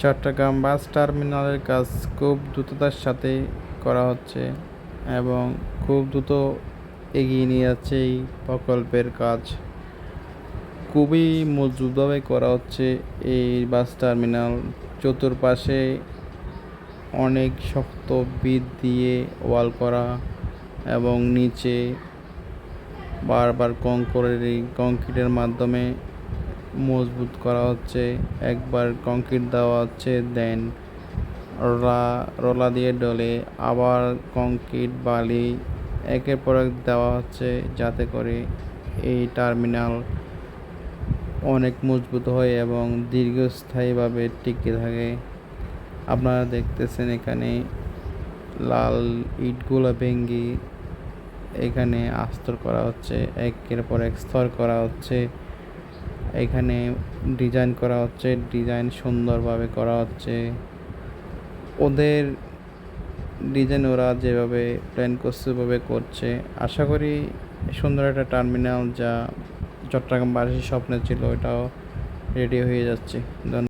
চট্টগ্রাম বাস টার্মিনালের কাজ খুব দ্রুততার সাথে করা হচ্ছে এবং খুব দ্রুত এগিয়ে নিয়ে যাচ্ছে এই প্রকল্পের কাজ। খুবই মজবুতভাবে করা হচ্ছে এই বাস টার্মিনাল। চতুর্পাশে অনেক শক্ত বিদ দিয়ে ওয়াল করা এবং নিচে বারবার কংকরের এই কংক্রিটের মাধ্যমে মজবুত করা হচ্ছে। একবার কংক্রিট দেওয়া হচ্ছে দেন রলা দিয়ে ডলে আবার কংক্রিট বালি একের পর এক দেওয়া হচ্ছে যাতে করে এই টার্মিনাল অনেক মজবুত হয় এবং দীর্ঘস্থায়ীভাবে টিকে থাকে। আপনারা দেখতেছেন এখানে লাল ইটগুলো ভেঙ্গি এখানে আস্তর করা হচ্ছে, একের পর এক স্তর করা হচ্ছে। এখানে ডিজাইন করা হচ্ছে ডিজাইন সুন্দরভাবে করা হচ্ছে। ওদের ডিজাইন ওরা যেভাবে প্ল্যান করছে, ওভাবে করছে। আশা করি সুন্দর একটা টার্মিনাল যা চট্টগ্রাম চট্টগ্রামবাসীর স্বপ্নে ছিল, ওটাও রেডি হয়ে যাচ্ছে। ধন্যবাদ।